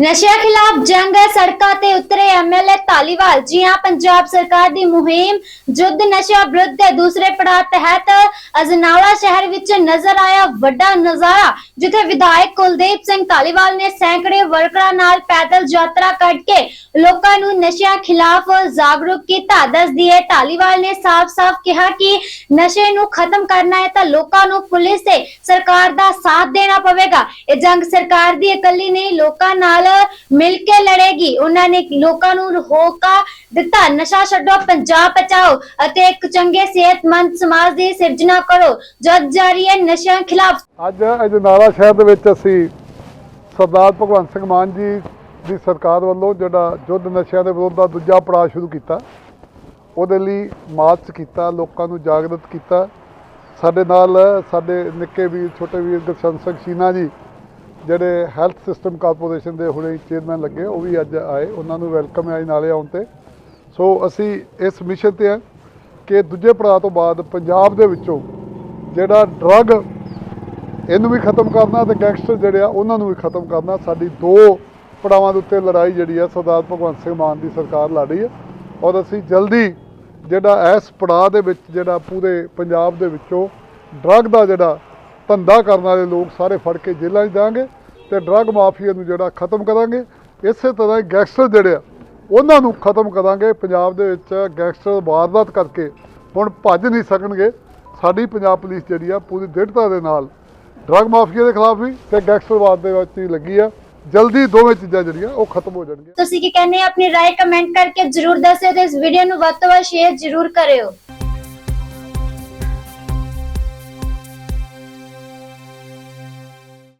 ਨਸ਼ਿਆਂ ਖਿਲਾਫ ਜੰਗ ਸੜਕਾਂ ਤੇ ਉਤਰੇ ਐਮਐਲਏ ਧਾਲੀਵਾਲ। ਜੀ ਹਾਂ, ਪੰਜਾਬ ਸਰਕਾਰ ਦੀ ਮੁਹਿੰਮ ਜੁੱਧ ਨਸ਼ਾ ਵਿਰੁੱਧ ਦੇ ਦੂਸਰੇ ਪੜਾਅ ਤਹਿਤ ਅਜਨਾਲਾ ਸ਼ਹਿਰ ਵਿੱਚ ਨਜ਼ਰ ਆਇਆ ਵੱਡਾ ਨਜ਼ਾਰਾ, ਜਿੱਥੇ ਵਿਧਾਇਕ ਕੁਲਦੀਪ ਸਿੰਘ ਧਾਲੀਵਾਲ ਨੇ ਸੈਂਕੜੇ ਵਰਕਰਾਂ ਨਾਲ ਪੈਦਲ ਯਾਤਰਾ ਕਰਕੇ ਲੋਕਾਂ ਨੂੰ ਨਸ਼ਿਆਂ ਖਿਲਾਫ ਜਾਗਰੂਕ ਕੀਤਾ। ਦੱਸਦੀ ਹੈ ਧਾਲੀਵਾਲ ਨੇ ਸਾਫ਼-ਸਾਫ਼ ਕਿਹਾ ਕਿ ਨਸ਼ੇ ਨੂੰ ਖਤਮ ਕਰਨਾ ਹੈ ਤਾਂ ਲੋਕਾਂ ਨੂੰ ਪੁਲਿਸ ਤੇ ਸਰਕਾਰ ਦਾ ਸਾਥ ਦੇਣਾ ਪਵੇਗਾ। ਇਹ ਜੰਗ ਸਰਕਾਰ ਦੀ ਇਕੱਲੀ ਨਹੀਂ, ਲੋਕਾਂ ਨਾਲ ਮਿਲ ਕੇ ਲੜੇਗੀ। ਉਹਨਾਂ ਨੇ ਲੋਕਾਂ ਨੂੰ ਹੋਕਾ ਦਿੱਤਾ। ਨਸ਼ਾ ਛੱਡੋ, ਪੰਜਾਬ ਬਚਾਓ ਅਤੇ ਇੱਕ ਚੰਗੇ ਸਿਹਤਮੰਦ ਸਮਾਜ ਦੀ ਸਿਰਜਣਾ ਕਰੋ। ਜਦ ਜਾਰੀ ਹੈ ਨਸ਼ਿਆਂ ਖਿਲਾਫ। ਅੱਜ ਅਜਨਾਲਾ ਸ਼ਹਿਰ ਦੇ ਵਿੱਚ ਅਸੀਂ ਸਰਦਾਰ ਭਗਵੰਤ ਸਿੰਘ ਮਾਨ ਜੀ ਦੀ ਸਰਕਾਰ ਵੱਲੋਂ ਜਿਹੜਾ ਯੁੱਧ ਨਸ਼ਿਆਂ ਦੇ ਵਿਰੋਧ ਦਾ ਦੂਜਾ ਪੜਾਅ ਸ਼ੁਰੂ ਕੀਤਾ, ਉਹਦੇ ਲਈ ਮਾਰਚ ਕੀਤਾ, ਲੋਕਾਂ ਨੂੰ ਜਾਗਰਤ ਕੀਤਾ। ਸਾਡੇ ਨਾਲ ਸਾਡੇ ਨਿੱਕੇ ਵੀਰ, ਛੋਟੇ ਵੀਰ ਗੁਰਸ਼ਨ ਸਿੰਘ ਸ਼ੀਨਾ ਜੀ ਜਿਹੜੇ ਹੈਲਥ ਸਿਸਟਮ ਕਾਰਪੋਰੇਸ਼ਨ ਦੇ ਹੁਣੇ ਚੇਅਰਮੈਨ ਲੱਗੇ, ਉਹ ਵੀ ਅੱਜ ਆਏ, ਉਹਨਾਂ ਨੂੰ ਵੈਲਕਮ ਹੈ ਨਾਲੇ ਆਉਣ ਤੇ। ਸੋ ਅਸੀਂ ਇਸ ਮਿਸ਼ਨ ਤੇ ਹਾਂ ਕਿ ਦੂਜੇ ਪੜਾਅ ਤੋਂ ਬਾਅਦ ਪੰਜਾਬ ਦੇ ਵਿੱਚੋਂ ਜਿਹੜਾ ਡਰੱਗ, ਇਹਨੂੰ ਵੀ ਖਤਮ ਕਰਨਾ ਤੇ ਗੈਂਗਸਟਰ ਜਿਹੜੇ ਆ, ਉਹਨਾਂ ਨੂੰ ਵੀ ਖਤਮ ਕਰਨਾ। ਸਾਡੀ ਦੋ ਪੜਾਵਾਂ ਦੇ ਉੱਤੇ ਲੜਾਈ ਜਿਹੜੀ ਆ, ਸਰਦਾਰ ਭਗਵੰਤ ਸਿੰਘ ਮਾਨ ਦੀ ਸਰਕਾਰ ਲੜ ਰਹੀ ਹੈ ਔਰ ਅਸੀਂ ਜਲਦੀ ਜਿਹੜਾ ਇਸ ਪੜਾਅ ਦੇ ਵਿੱਚ ਜਿਹੜਾ ਪੂਰੇ ਪੰਜਾਬ ਦੇ ਵਿੱਚੋਂ ਡਰੱਗ ਦਾ ਜਿਹੜਾ ਧੰਦਾ ਕਰਨ ਵਾਲੇ ਲੋਕ ਸਾਰੇ ਫੜ ਕੇ ਜੇਲ੍ਹਾਂ 'ਚ ਦਾਂਗੇ ਤੇ ਡਰੱਗ ਮਾਫੀਆ ਨੂੰ ਜਿਹੜਾ ਖਤਮ ਕਰਾਂਗੇ। ਇਸੇ ਤਰ੍ਹਾਂ ਹੀ ਗੈਂਗਸਟਰ ਜਿਹੜੇ ਆ, ਉਹਨਾਂ ਨੂੰ ਖਤਮ ਕਰਾਂਗੇ। ਪੰਜਾਬ ਦੇ ਵਿੱਚ ਗੈਂਗਸਟਰ ਵਾਰਦਾਤ ਕਰਕੇ ਹੁਣ ਭੱਜ ਨਹੀਂ ਸਕਣਗੇ। ਸਾਡੀ ਪੰਜਾਬ ਪੁਲਿਸ ਜਿਹੜੀ ਆ, ਪੂਰੀ ਦ੍ਰਿੜਤਾ ਦੇ ਨਾਲ ਡਰੱਗ ਮਾਫੀਆ ਦੇ ਖਿਲਾਫ ਵੀ ਤੇ ਗੈਂਗਸਟਰਵਾਦ ਦੇ ਵਿੱਚ ਹੀ ਲੱਗੀ ਆ। ਜਲਦੀ ਦੋਵੇਂ ਚੀਜ਼ਾਂ ਜਿਹੜੀਆਂ, ਉਹ ਖਤਮ ਹੋ ਜਾਣਗੀਆਂ। ਤੁਸੀਂ ਕੀ ਕਹਿੰਦੇ ਹੋ ਆਪਣੀ ਰਾਏ ਕਮੈਂਟ ਕਰਕੇ ਜਰੂਰ ਦੱਸਿਓ ਤੇ ਇਸ ਵੀਡੀਓ ਨੂੰ ਵੱਧ ਤੋਂ ਵੱਧ ਸ਼ੇਅਰ ਜਰੂਰ ਕਰਿਓ।